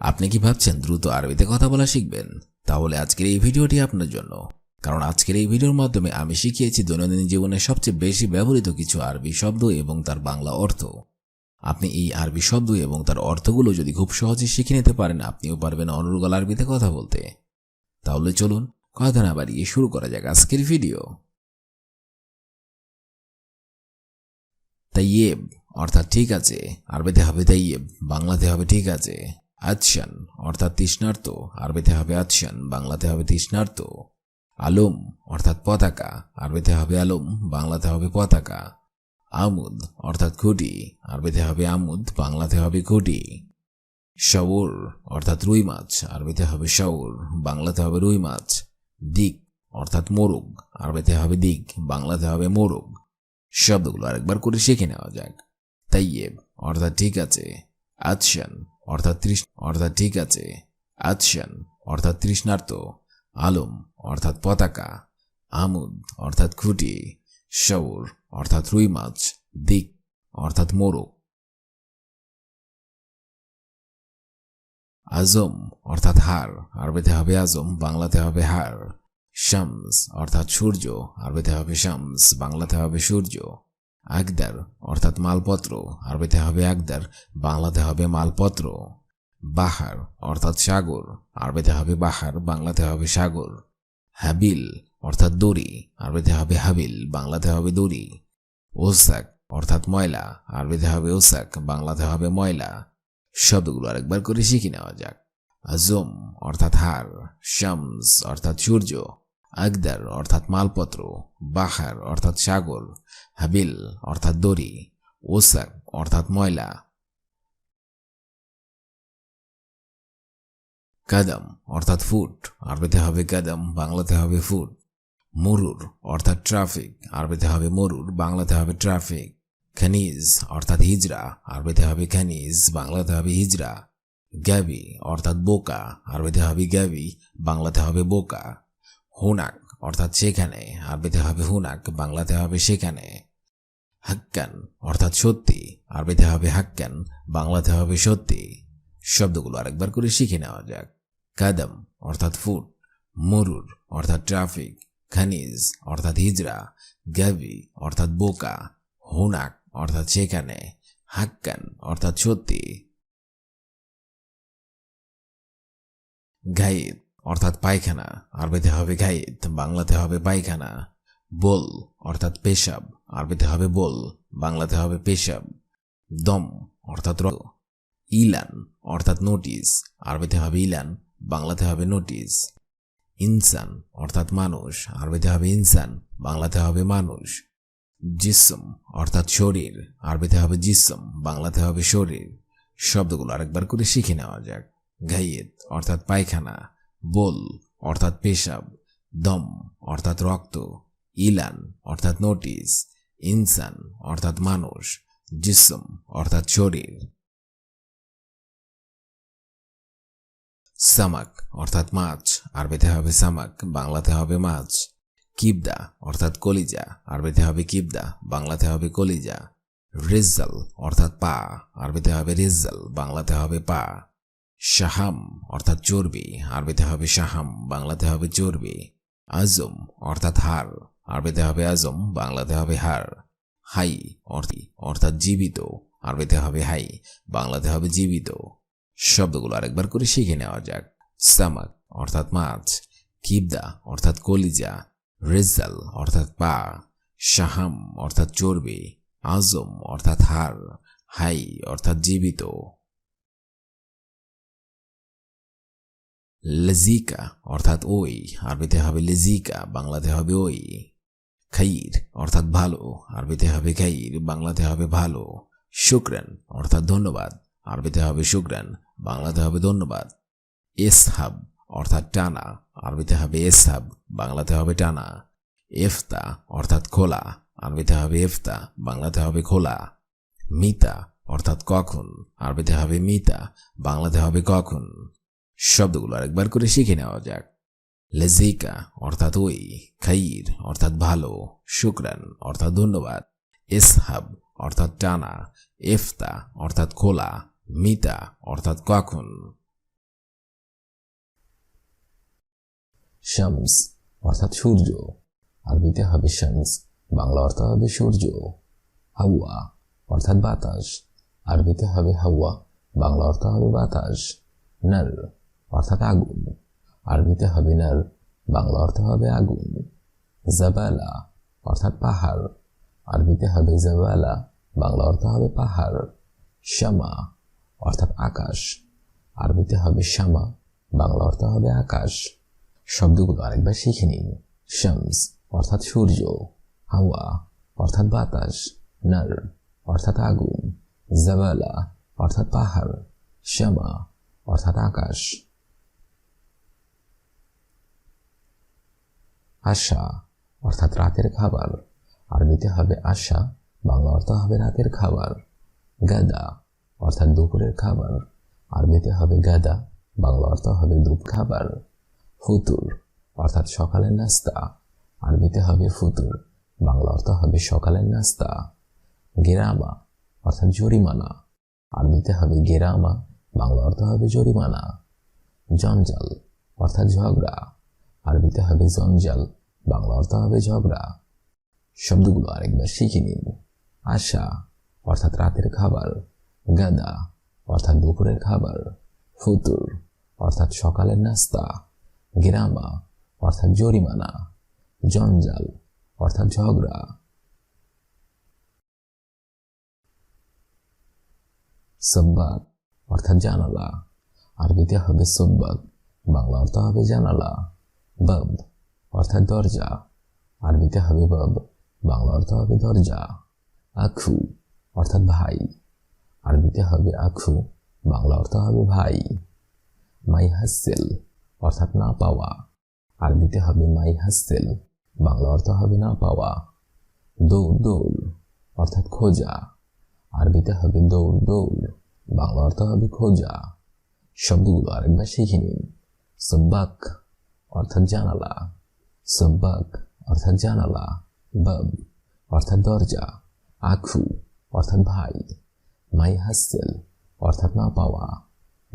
আপনি কি ভাবছেন দ্রুত আরবিতে কথা বলা শিখবেন? তাহলে আজকের এই ভিডিওটি আপনার জন্য। কারণ আজকের এই ভিডিওর মাধ্যমে আমি শিখিয়েছি দৈনন্দিন জীবনে সবচেয়ে বেশি ব্যবহৃত কিছু আরবি শব্দ এবং তার বাংলা অর্থ। আপনি এই আরবি শব্দ এবং তার অর্থগুলো যদি খুব সহজে শিখে নিতে পারেন, আপনিও পারবেন অনুর্গল আরবিতে কথা বলতে। তাহলে চলুন কথা না বাড়িয়ে শুরু করা যাক আজকের ভিডিও। তাইয়েব, অর্থাৎ ঠিক আছে। আরবিতে হবে তাইয়েব, বাংলাতে হবে ঠিক আছে। আচ্ছান অর্থাৎ তৃষ্ণার্ত। আরবিতে হবে আচ্ছান বাংলাতে হবে তৃষ্ণার্ত। আলম, অর্থাৎ পতাকা। আরবিতে হবে আলম, বাংলাতে হবে পতাকা। আমুদ, অর্থাৎ খুঁটি। আরবিতে হবে আমুদ, বাংলাতে হবে খুঁটি। শাউর অর্থাৎ রুই মাছ। আরবিতে হবে শাউর বাংলাতে হবে রুই মাছ। দিক, অর্থাৎ মোরগ। আরবিতে হবে দিক, বাংলাতে হবে মোরগ। শব্দগুলো আরেকবার করে শিখে নেওয়া যাক। তাইয়েব, অর্থাৎ ঠিক আছে। আচ্ছান অর্থাৎ তৃষ অর্থাৎ ঠিক আছে। আচ্ছান অর্থাৎ তৃষ্ণার্ত। আলম, অর্থাৎ পতাকা। আমুদ, অর্থাৎ খুঁটি। শৌর, অর্থাৎ রুই মাছ। দিক, অর্থাৎ মোরগ। আজম, অর্থাৎ হার আরবিতে হবে আজম, বাংলাতে হবে হার শামস, অর্থাৎ সূর্য। আরবিতে হবে শামস, বাংলাতে হবে সূর্য। আকদার, অর্থাৎ মালপত্র। আরবিতে হবে আকদার, বাংলাতে হবে মালপত্র। বাহার, অর্থাৎ সাগর। আরবিতে হবে বাহার, বাংলাতে হবে সাগর। হাবিল, অর্থাৎ দড়ি। আরবিতে হবে হাবিল, বাংলাতে হবে দড়ি। ওসাক, অর্থাৎ ময়লা। আরবিতে হবে ওসাক, বাংলাতে হবে ময়লা। শব্দগুলো আরেকবার করে শিখে নেওয়া যাক। আজম, অর্থাৎ হার। শামস, অর্থাৎ সূর্য। আকদার, অর্থাৎ মালপত্র বাহার অর্থাৎ সাগর, হাবিল, অর্থাৎ দড়ি, ওসাক, অর্থাৎ ময়লা। কাদম, অর্থাৎ ফুট, আরবিতে হবে কাদম, বাংলাতে হবে ফুট। মরুর, অর্থাৎ ট্রাফিক, আরবিতে হবে মরুর, বাংলাতে হবে ট্রাফিক। খানিজ, অর্থাৎ হিজরা, আরবিতে হবে খানিজ, বাংলাতে হবে হিজরা। গ্যাবি অর্থাৎ বোকা, আরবিতে হবে গ্যাবি বাংলাতে হবে বোকা। হুনাক, অর্থাৎ সেখানে। আরবিতে হবে হুনাক, বাংলাতে হবে সেখানে। হাক্কান, অর্থাৎ সত্যি। আরবিতে হবে হাক্কান, বাংলাতে হবে সত্যি। শব্দগুলো আরেকবার করে শিখে নেওয়া যাক। কাদম, অর্থাৎ ফুট। মরুর, অর্থাৎ ট্রাফিক। খানিজ, অর্থাৎ হিজরা। গ্যাবি অর্থাৎ বোকা। হুনাক, অর্থাৎ সেখানে। হাক্কান, অর্থাৎ সত্যি। গাইদ অর্থাৎ পায়খানা। আরবিতে হবে গাইদ, বাংলাতে হবে পায়খানা। বল, অর্থাৎ পেশাব, আরবিতে হবে বল, বাংলাতে হবে পেশাব। দম, অর্থাৎ রক্ত ইলান, অর্থাৎ নোটিশ, আরবিতে হবে ইলান, বাংলাতে হবে নোটিশ। ইনসান, অর্থাৎ মানুষ, আরবিতে হবে ইনসান, বাংলাতে হবে মানুষ। জিসম, অর্থাৎ শরীর, আরবিতে হবে জিসম, বাংলাতে হবে শরীর। শব্দগুলো আরেকবার করে শিখে নেওয়া যাক। গাইয়েত অর্থাৎ পায়খানা। বোল অর্থাৎ পেশাব, দম, অর্থাৎ রক্ত, ইলান, অর্থাৎ নোটিশ, ইনসান, অর্থাৎ মানুষ, জিসম, অর্থাৎ শরীর। সামাক, অর্থাৎ মাছ আরবিতে হবে সামাক, বাংলাতে হবে মাছ। কিবদা, অর্থাৎ কলিজা আরবিতে হবে কিবদা, বাংলাতে হবে কলিজা। রিজাল অর্থাৎ পা আরবিতে হবে রিজাল বাংলাতে হবে পা। শাহাম অর্থাৎ চর্বি, আরবিতে হবে শাহাম, বাংলাতে হবে চর্বি। আজম অর্থাৎ হার আরবিতে হবে আজম, বাংলাতে হবে হার হাই অর্থাৎ জীবিত, আরবিতে হবে হাই, বাংলাতে হবে জীবিত। শব্দগুলো আরেকবার করে শিখে নেওয়া যাক। সামাক অর্থাৎ মাছ। কিবদা অর্থাৎ কলিজা। রেজাল অর্থাৎ পা। শাহাম অর্থাৎ চর্বি। আজম অর্থাৎ হার হাই অর্থাৎ জীবিত। লেজিকা অর্থাৎ ওই। আরবিতে হবে লেজিকা বাংলাতে হবে ওই। খাইর, অর্থাৎ ভালো। আরবিতে হবে খাইর, বাংলাতে হবে ভালো। শুক্রান, অর্থাৎ ধন্যবাদ। আরবিতে হবে শুক্রান, বাংলাতে হবে ধন্যবাদ। এসহাব, অর্থাৎ টানা। আরবিতে হবে এসহাব, বাংলাতে হবে টানা। এফতা, অর্থাৎ খোলা। আরবিতে হবে এফতা, বাংলাতে হবে খোলা। মিতা, অর্থাৎ কখন। আরবিতে হবে মিতা, বাংলাতে হবে কখন। শব্দগুলো আরেকবার করে শিখে নেওয়া যাক। লেজিকা, অর্থাৎ ওই, খাইর, অর্থাৎ ভালো, শুক্রান, অর্থাৎ ধন্যবাদ। এসহাব অর্থাৎ টানা। এফতা অর্থাৎ খোলা। মিতা, অর্থাৎ কখন। শামস, অর্থাৎ সূর্য। আরবিতে হবে শামস, বাংলা অর্থ হবে সূর্য। হাওয়া, অর্থাৎ বাতাস। আরবিতে হবে হাওয়া, বাংলা অর্থ হবে বাতাস। নার অর্থাৎ আগুন। আরবিতে হবে নর বাংলা অর্থ হবে আগুন। জাবালা, অর্থাৎ পাহাড়। আরবিতে হবে জাবালা, বাংলা অর্থ হবে পাহাড়। শ্যামা অর্থাৎ আকাশ। আরবিতে হবে শ্যামা বাংলা অর্থ হবে আকাশ। শব্দগুলো আরেকবার শিখে নিন। শামস, অর্থাৎ সূর্য। হাওয়া, অর্থাৎ বাতাস। নর অর্থাৎ আগুন। জাবালা, অর্থাৎ পাহাড়। শ্যামা অর্থাৎ আকাশ। আশা, অর্থাৎ রাতের খাবার। আরবিতে হবে আশা, বাংলা অর্থ হবে রাতের খাবার। গাদা, অর্থাৎ দুপুরের খাবার। আরবিতে হবে গাদা, বাংলা অর্থ হবে দুপ খাবার। ফুতুর, অর্থাৎ সকালের নাস্তা। আরবিতে হবে ফুতুর, বাংলা অর্থ হবে সকালের নাস্তা। গেরামা, অর্থাৎ জরিমানা। আরবিতে হবে গেরামা, বাংলা অর্থ হবে জরিমানা। জঞ্জাল, অর্থাৎ ঝগড়া। আরবিতে হবে জঞ্জাল বাংলা অর্থ হবে ঝগড়া। শব্দগুলো আরেকবার শিখে নিন। আশা, অর্থাৎ রাতের খাবার। গাদা, অর্থাৎ দুপুরের খাবার। ফুতুর, অর্থাৎ সকালের নাস্তা। গেরামা, অর্থাৎ জরিমানা। জঞ্জাল, অর্থাৎ ঝগড়া। সব্বাক অর্থাৎ জানালা। আরবিতে হবে সব্বাক বাংলা অর্থ হবে জানালা। বাব অর্থাৎ দরজা। আরবিতে হবে বাব বাংলা অর্থ হবে দরজা। আখু, অর্থাৎ ভাই। আরবিতে হবে আখু, বাংলা অর্থ হবে ভাই। মাই হাসেল, অর্থাৎ না পাওয়া। আরবিতে হবে মাই হাসেল, বাংলা অর্থ হবে না পাওয়া। দৌড় দৌড়, অর্থাৎ খোঁজা। আরবিতে হবে দৌড় দৌড়, বাংলা অর্থ হবে খোঁজা। শব্দগুলো আরেকবার শিখে নিন। সব্বাক, অর্থাৎ জানালা। সব্বাক অর্থাৎ জানালা বাব অর্থাৎ দরজা আখু অর্থাৎ ভাই মাই হাসেল অর্থাৎ না পাওয়া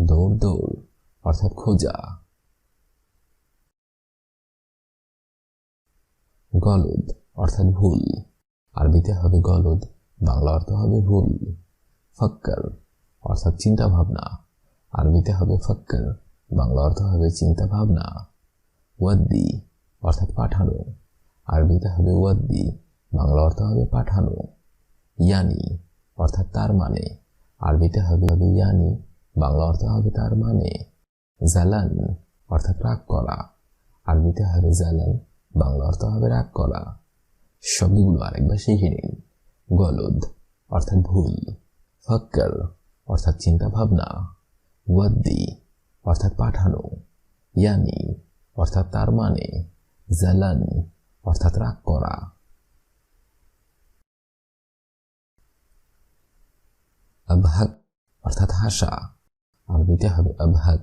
দৌড় দৌড় অর্থাৎ খোঁজা গলদ অর্থাৎ ভুল আরবিতে হবে গলদ বাংলা অর্থ হবে ভুল. ফক্কর অর্থাৎ চিন্তা ভাবনা আরবিতে হবে ফক্কর বাংলা অর্থ হবে চিন্তা ভাবনা. ওয়াদ্দি অর্থাৎ পাঠানো। আরবিতে হবে ওয়াদ্দি, বাংলা অর্থ হবে পাঠানো। ইয়ানি অর্থাৎ তার মানে। আরবিতে হবে হবে ইয়ানি, বাংলা অর্থ হবে তার মানে। জালান অর্থাৎ রাগ করা আরবিতে হবে জালান, বাংলা অর্থ হবে রাগ করা শব্দগুলো আরেকবার শিখে নিন। গলদ অর্থাৎ ভুল। ফক্কর অর্থাৎ চিন্তা ভাবনা ওয়াদ্দি অর্থাৎ পাঠানো। ইয়ানি অর্থাৎ তার মানে। জালান অর্থাৎ রাগ করা। আবহাক অর্থাৎ হাসা। আরবিতে হবে আবহাক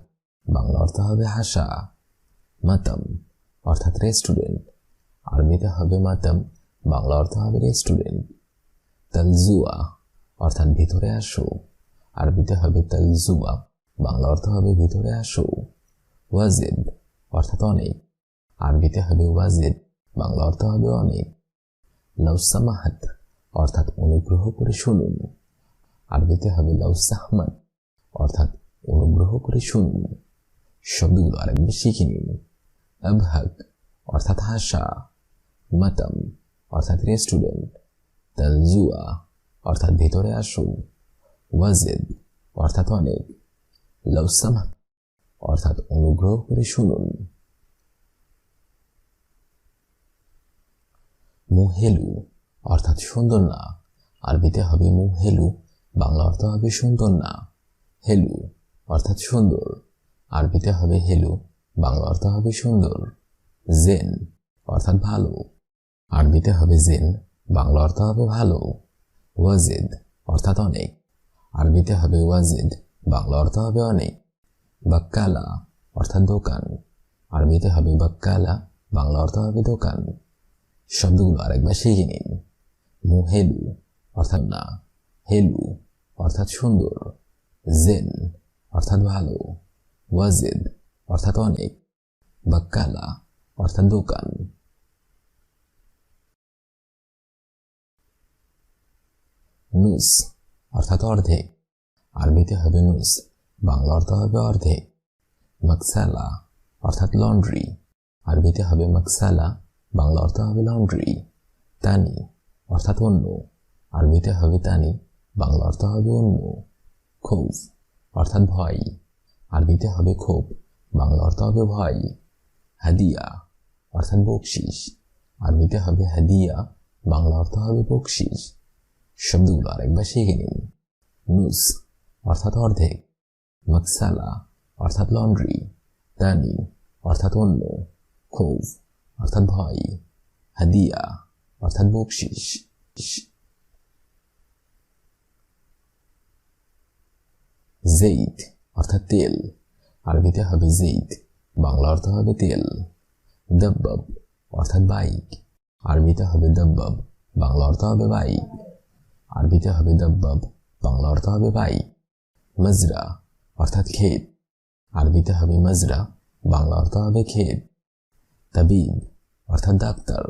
বাংলা অর্থ হবে হাসা। মাতাম, অর্থাৎ রেস্টুরেন্ট আরবিতে হবে মাতাম, বাংলা অর্থ হবে রেস্টুরেন্ট তালজুয়া, অর্থাৎ ভিতরে আসো। আরবিতে হবে তালজুয়া, বাংলা অর্থ হবে ভিতরে আসো। ওয়াজিদ, অর্থাৎ অনেক। আরবিতে হবে ওয়াজিদ, বাংলা অর্থ হবে অনেক লাউসামাহাত অর্থাৎ অনুগ্রহ করে শুনুন। আরবিতে হবে লাউসাহমাদ অর্থাৎ অনুগ্রহ করে শুনুন। শব্দগুলো আরেকবার শিখে নিন। আবহাক, অর্থাৎ হাসা। মাতাম, অর্থাৎ রেস্টুরেন্ট। তালজুয়া, অর্থাৎ ভেতরে আসুন। ওয়াজেদ, অর্থাৎ অনেক। লবসামা অর্থাৎ অনুগ্রহ করে শুনুন। মুহেলু, অর্থাৎ সুন্দর না। আরবিতে হবে মুহেলু, বাংলা অর্থ হবে সুন্দর না। হেলু, অর্থাৎ সুন্দর। আরবিতে হবে হেলু, বাংলা অর্থ হবে সুন্দর। জেন, অর্থাৎ ভালো। আরবিতে হবে জেন, বাংলা অর্থ হবে ভালো। ওয়াজিদ, অর্থাৎ অনেক। আরবিতে হবে ওয়াজিদ, বাংলা অর্থ হবে অনেক। বাক্কালা, অর্থাৎ দোকান। আরবিতে হবে বাক্কালা, বাংলা অর্থ হবে দোকান। শব্দগুলো আরেকবার শিখে নিন। মুহেলু অর্থাৎ না, হেলু, অর্থাৎ সুন্দর। জেন, অর্থাৎ ভালো। ওয়াজিদ, অর্থাৎ অনেক। বাক্কালা, অর্থাৎ দোকান। নুস, অর্থাৎ অর্ধেক আরবিতে হবে নুস, বাংলা অর্থ হবে অর্ধেক মকসালা, অর্থাৎ লন্ড্রি। আরবিতে হবে মকসালা বাংলা অর্থ হবে লন্ড্রি তানি, অর্থাৎ অন্য। আরবিতে হবে তানি, বাংলা অর্থ হবে অন্য। ক্ষোভ, অর্থাৎ ভয়। আরবিতে হবে ক্ষোভ, বাংলা অর্থ হবে ভয়। হাদিয়া, অর্থাৎ বকশিস আরবিতে হবে হাদিয়া, বাংলা অর্থ হবে বকশিস শব্দগুলো আরেকবার শিখে নিন। নুস, অর্থাৎ অর্ধেক। মকসালা, অর্থাৎ লন্ড্রি তানি, অর্থাৎ অন্য। ক্ষোভ অর্থাৎ ভয়, হাদিয়া, অর্থাৎ বকশিস জেইদ, অর্থাৎ তেল। আরবিতে হবে জেইদ, বাংলা অর্থ হবে তেল। দব্বব, অর্থাৎ বাইক। আরবিতে হবে দব্বব, বাংলা অর্থ হবে বাইক। আরবিতে হবে দব্বব, বাংলা অর্থ হবে বাইক। মজরা, অর্থাৎ ক্ষেত। আরবিতে হবে মজরা, বাংলা অর্থ হবে ক্ষেত। তাবিব অর্থাৎ ডাক্তার।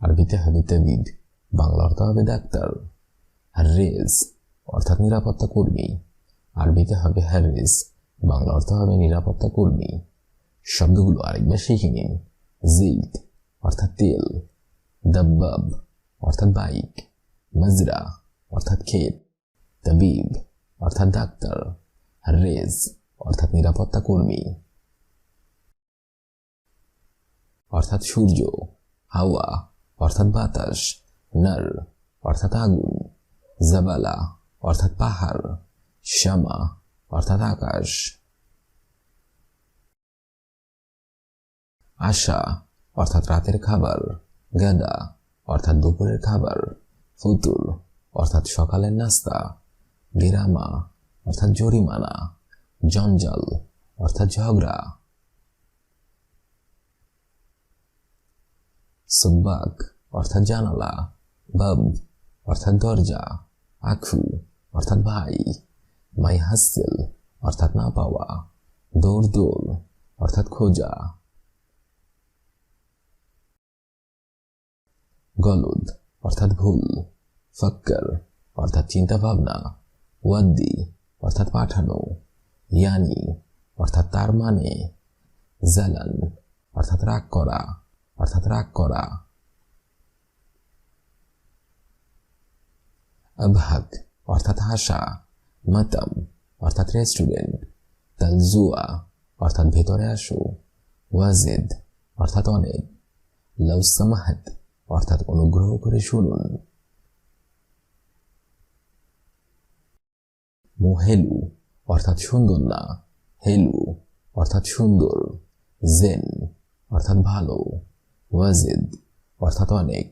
আরবিতে হবে তাবিব বাংলা অর্থ হবে ডাক্তার। হার্রেজ অর্থাৎ নিরাপত্তা কর্মী। আরবিতে হবে হ্যারেস বাংলা অর্থ হবে নিরাপত্তা কর্মী। শব্দগুলো আরেকবার শিখে নিন। জিদ, অর্থাৎ তেল। দাব্বাব, অর্থাৎ বাইক। মজরা, অর্থাৎ ক্ষেত। তাবিব, অর্থাৎ ডাক্তার। হার্রেজ অর্থাৎ নিরাপত্তা কর্মী। অর্থাৎ সূর্য, হাওয়া, অর্থাৎ বাতাস, নর, অর্থাৎ আগুন, জাবালা, অর্থাৎ পাহাড়, শ্যামা, অর্থাৎ আকাশ। আশা, অর্থাৎ রাতের খাবার। গাদা, অর্থাৎ দুপুরের খাবার। ফুতুর, অর্থাৎ সকালের নাস্তা। গেরামা, অর্থাৎ জরিমানা। জঞ্জাল, অর্থাৎ ঝগড়া। সুব্বাক অর্থাৎ জানালা বাব অর্থাৎ দরজা আখু অর্থাৎ ভাই মাই হাসিল অর্থাৎ না পাওয়া দৌড় দৌড় অর্থাৎ খোঁজা গলদ অর্থাৎ ভুল ফক্কর অর্থাৎ চিন্তা ভাবনা ওয়াদ্দি অর্থাৎ পাঠানো ইয়ানি অর্থাৎ তার মানে জালান অর্থাৎ রাগ করা অর্থাৎ রাগ করা। আবহাক অর্থাৎ হাসা। মাতাম, অর্থাৎ রেস্টুরেন্ট তালজুয়া, অর্থাৎ ভেতরে আসো। ওয়াজিদ, অর্থাৎ অনেক। লৌসামাহাত অর্থাৎ অনুগ্রহ করে শুনুন। মোহেলু, অর্থাৎ সুন্দর না। হেলু, অর্থাৎ সুন্দর। জেন, অর্থাৎ ভালো। ওয়াজিদ অর্থাৎ অনেক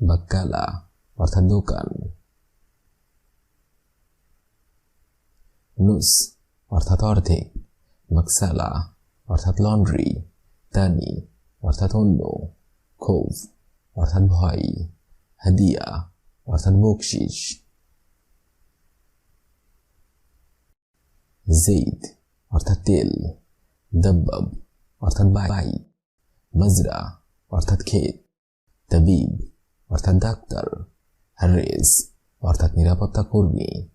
বাক্কালা অর্থাৎ দোকান নুস অর্থাৎ অর্ধেক মকসালা অর্থাৎ লন্ড্রি তানি অর্থাৎ অন্য ক্ষোভ অর্থাৎ ভয় হাদিয়া অর্থাৎ বকশিস জেইদ অর্থাৎ তেল দব্বাব অর্থাৎ বাই মজরা অর্থাৎ ক্ষেত, তাবিব, অর্থাৎ ডাক্তার হারেস অর্থাৎ নিরাপত্তা কর্মী।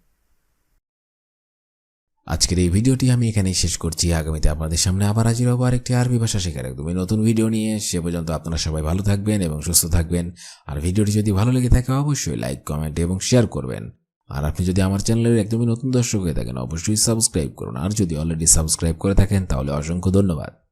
আজকের এই ভিডিওটি আমি এখানেই শেষ করছি। আগামীতে আপনাদের সামনে আবার হাজির হব আরেকটি আরবি ভাষা শেখার একদমই নতুন ভিডিও নিয়ে। সে পর্যন্ত আপনারা সবাই ভালো থাকবেন এবং সুস্থ থাকবেন। আর ভিডিওটি যদি ভালো লেগে থাকে, অবশ্যই লাইক, কমেন্ট এবং শেয়ার করবেন। আর আপনি যদি আমার চ্যানেলের একদমই নতুন দর্শক হয়ে থাকেন, অবশ্যই সাবস্ক্রাইব করুন। আর যদি অলরেডি সাবস্ক্রাইব করে থাকেন, তাহলে অসংখ্য ধন্যবাদ।